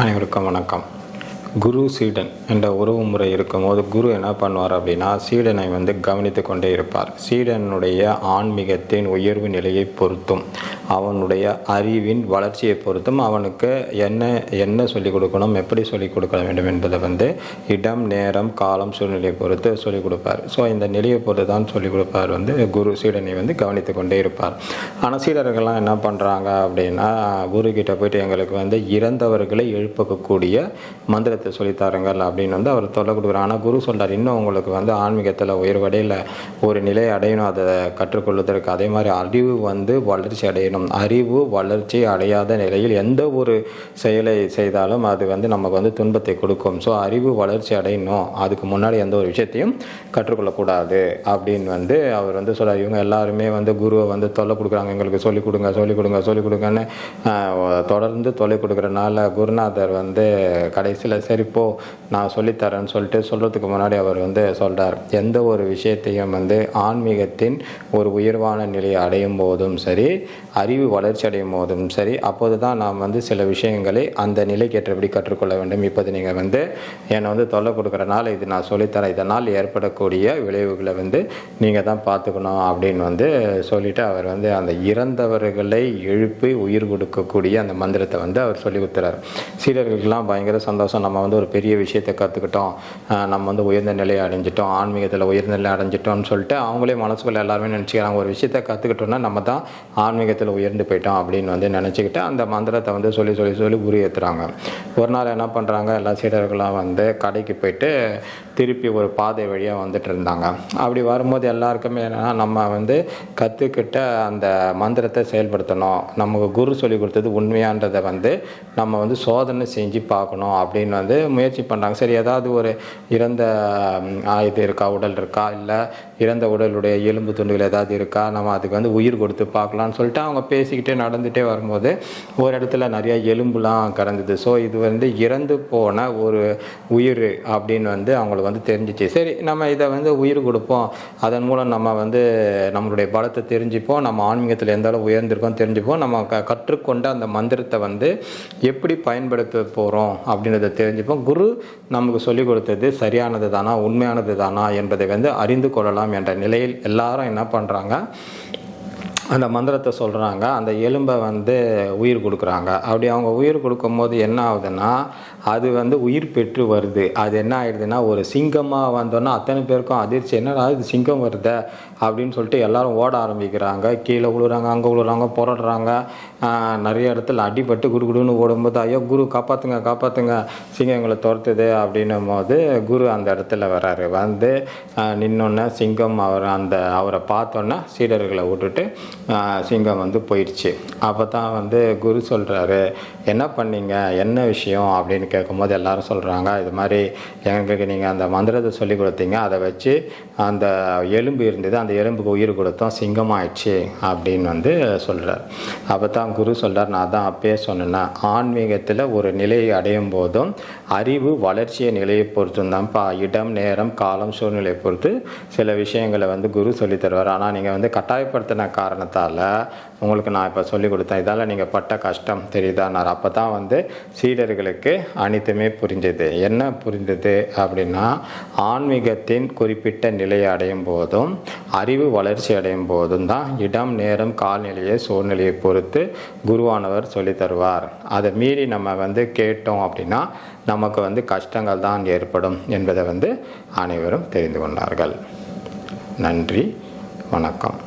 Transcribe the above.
அனைவருக்கும் வணக்கம். குரு சீடன் என்ற உறவு முறை இருக்கும்போது குரு என்ன பண்ணுவார் அப்படின்னா சீடனை வந்து கவனித்து கொண்டே இருப்பார். சீடனுடைய ஆன்மீகத்தின் உயர்வு நிலையை பொருத்தும் அவனுடைய அறிவின் வளர்ச்சியை பொறுத்தும் அவனுக்கு என்ன என்ன சொல்லிக் கொடுக்கணும் எப்படி சொல்லிக் கொடுக்க வேண்டும் என்பதை வந்து இடம் நேரம் காலம் சூழ்நிலையை பொறுத்து சொல்லிக் கொடுப்பார். ஸோ இந்த நிலையை பொறுத்து தான் சொல்லிக் கொடுப்பார் வந்து குரு சீடனை வந்து கவனித்து கொண்டே இருப்பார். ஆனால் சீடர்கள்லாம் என்ன பண்ணுறாங்க அப்படின்னா குரு போயிட்டு எங்களுக்கு வந்து இறந்தவர்களை எழுப்பக்கூடிய மந்திரத்தை சொல்லித்தாருங்கள் அப்படின்னு வந்து அவர் சொல்ல கொடுக்குறாரு. ஆனால் குரு சொல்றார் இன்னும் உங்களுக்கு வந்து ஆன்மீகத்தில் உயர்வடையில். ஒரு நிலை அடையணும் அதை கற்றுக்கொள்வதற்கு. அதே மாதிரி அறிவு வந்து வளர்ச்சி அடையணும். அறிவு வளர்ச்சி அடையாத நிலையில் எந்த ஒரு செயலை செய்தாலும் அது வந்து நமக்கு வந்து துன்பத்தை கொடுக்கும். ஸோ அறிவு வளர்ச்சி அடையணும். அதுக்கு முன்னாடி எந்த ஒரு விஷயத்தையும் கற்றுக்கொள்ளக்கூடாது. அப்படின்னு வந்து அவர் வந்து சொல்கிறார் இவங்க எல்லாருமே வந்து குருவை வந்து தொல்லை கொடுக்குறாங்க. எங்களுக்கு சொல்லிக் கொடுங்க சொல்லிக் கொடுங்க சொல்லிக் கொடுங்கன்னு தொடர்ந்து தொல்லை கொடுக்குறனால குருநாதர் வந்து கடைசியில் சரி போ நான் சொல்லித்தரேன்னு சொல்லிட்டு சொல்கிறதுக்கு முன்னாடி அவர் வந்து சொல்கிறார் எந்த ஒரு விஷயத்தையும் வந்து ஆன்மீகத்தின் ஒரு உயர்வான நிலையை அடையும் போதும் சரி அறிவு வளர்ச்சி அடையும் போதும் சரி அப்போது தான் நாம் வந்து சில விஷயங்களை அந்த நிலைக்கு ஏற்றபடி கற்றுக்கொள்ள வேண்டும். இப்போது நீங்கள் வந்து என்னை வந்து தொல்லை கொடுக்குறனால இது நான் சொல்லித்தரேன். இதனால் ஏற்படக்கூடிய விளைவுகளை வந்து நீங்கள் தான் பார்த்துக்கணும் அப்படின்னு வந்து சொல்லிட்டு அவர் வந்து அந்த இறந்தவர்களை எழுப்பி உயிர் கொடுக்கக்கூடிய அந்த மந்திரத்தை வந்து அவர் சொல்லி கொடுத்துறாரு. சீடர்களுக்கெல்லாம் பயங்கர சந்தோஷம். நம்ம வந்து ஒரு பெரிய விஷயத்தை கற்றுக்கிட்டோம் நம்ம வந்து உயர்ந்த நிலையை அடைஞ்சிட்டோம். ஆன்மீகத்தில் உயர்ந்த நிலை அடைஞ்சிட்டோம்னு சொல்லிட்டு அவங்களே மனசுக்குள்ள எல்லாருமே நினச்சிக்கிறாங்க. ஒரு விஷயத்தை கற்றுக்கிட்டோம்னா நம்ம தான் ஆன்மீகத்தில் உயர்ந்து போயிட்டோம் அப்படின்னு வந்து நினச்சிக்கிட்டு அந்த மந்திரத்தை வந்து சொல்லி சொல்லி சொல்லி உரி ஏற்றுறாங்க ஒரு நாள் என்ன பண்ணுறாங்க எல்லா சீடர்களும் வந்து கடைக்கு போயிட்டு திருப்பி ஒரு பாதை வழியாக வந்துட்டு இருந்தாங்க. அப்படி வரும்போது எல்லாருக்குமே என்னன்னா நம்ம வந்து கற்றுக்கிட்ட அந்த மந்திரத்தை செயல்படுத்தணும். நமக்கு குரு சொல்லி கொடுத்தது உண்மையான்றதை வந்து நம்ம வந்து சோதனை செஞ்சு பார்க்கணும் அப்படின்னு வந்து முயற்சி பண்ணுறாங்க சரி ஏதாவது ஒரு இறந்த இது இருக்கா? உடல் இருக்கா? இல்லை இறந்த உடலுடைய எலும்பு துண்டுகள் ஏதாவது இருக்கா? நம்ம அதுக்கு வந்து உயிர் கொடுத்து பார்க்கலாம்னு சொல்லிட்டு அவங்க பேசிக்கிட்டே நடந்துகிட்டே வரும்போது ஒரு இடத்துல நிறைய எலும்புலாம் கிடந்தது ஸோ இது வந்து இறந்து போன ஒரு உயிர் அப்படின்னு வந்து அவங்களுக்கு வந்து தெரிஞ்சிச்சு. சரி நம்ம இதை வந்து உயிர் கொடுப்போம். அதன் மூலம் நம்ம வந்து நம்மளுடைய பலத்தை தெரிஞ்சுப்போம். நம்ம ஆன்மீகத்தில் எந்த அளவு உயர்ந்திருக்கோம் தெரிஞ்சுப்போம். நம்ம க கற்றுக்கொண்ட அந்த மந்திரத்தை வந்து எப்படி பயன்படுத்த போகிறோம் அப்படின்றத தெரிஞ்சுப்போம். குரு நமக்கு சொல்லிக் கொடுத்தது சரியானது தானா உண்மையானது தானா என்பதை வந்து அறிந்து கொள்ளலாம் என்ற நிலையில் எல்லாரும் என்ன பண்ணுறாங்க அந்த மந்திரத்தை சொல்கிறாங்க அந்த எலும்பை வந்து உயிர் கொடுக்குறாங்க. அப்படி அவங்க உயிர் கொடுக்கும்போது என்ன ஆகுதுன்னா அது வந்து உயிர் பெற்று வருது. அது என்ன ஆயிடுதுன்னா ஒரு சிங்கமாக வந்தோன்னா அத்தனை பேருக்கும் அதிர்ச்சி. என்னடா இது சிங்கம் வருதே? அப்படின்னு சொல்லிட்டு எல்லாரும் ஓட ஆரம்பிக்கிறாங்க. கீழே விழுறாங்க அங்கே விழுறாங்க புரடுறாங்க நிறைய இடத்துல அடிபட்டு குடு குடுன்னு ஓடும்போது ஐயோ குரு காப்பாற்றுங்க காப்பாற்றுங்க சிங்கம் எங்களை துரத்துது. அப்படின்னும் போது குரு அந்த இடத்துல வராரு வந்து நின்னோன்னே சிங்கம் அவர் அந்த அவரை பார்த்தோன்னே சீடர்களை விட்டுட்டு சிங்கம் வந்து போயிடுச்சு. அப்போ தான் வந்து குரு சொல்கிறாரு என்ன பண்ணீங்க? என்ன விஷயம்? அப்படின்னு கேட்கும்போது எல்லாரும் சொல்கிறாங்க இது மாதிரி எங்களுக்கு நீங்கள் அந்த மந்திரத்தை சொல்லி கொடுத்தீங்க. அதை வச்சு அந்த எலும்பு இருந்தது அந்த எலும்புக்கு உயிர் கொடுத்தோம் சிங்கமாயிடுச்சு. அப்படின்னு வந்து சொல்கிறார் அப்போ தான் குரு சொல்கிறார் நான் தான் அப்பயே சொன்னேன்னா ஆன்மீகத்தில் ஒரு நிலையை அடையும் போதும் அறிவு வளர்ச்சியை நிலையை பொறுத்தும் தான்ப்பா இடம் நேரம் காலம் சூழ்நிலையை பொறுத்து சில விஷயங்களை வந்து குரு சொல்லித் தருவார். ஆனால் நீங்கள் வந்து கட்டாயப்படுத்தின காரணத்தை காரணத்தால் உங்களுக்கு நான் இப்போ சொல்லிக் கொடுத்தேன் இதால் நீங்கள் பட்ட கஷ்டம் தெரியுதான்னார் அப்போ தான் வந்து சீடர்களுக்கு அனைத்துமே புரிஞ்சது. என்ன புரிந்தது அப்படின்னா ஆன்மீகத்தின் குறிப்பிட்ட நிலையை அடையும் போதும் அறிவு வளர்ச்சி அடையும் போதும் தான் இடம் நேரம் கால்நிலையை சூழ்நிலையை பொறுத்து குருவானவர் சொல்லித் தருவார். அதை மீறி நம்ம வந்து கேட்டோம் அப்படின்னா நமக்கு வந்து கஷ்டங்கள் தான் ஏற்படும் என்பதை வந்து அனைவரும் தெரிந்து கொண்டார்கள். நன்றி வணக்கம்.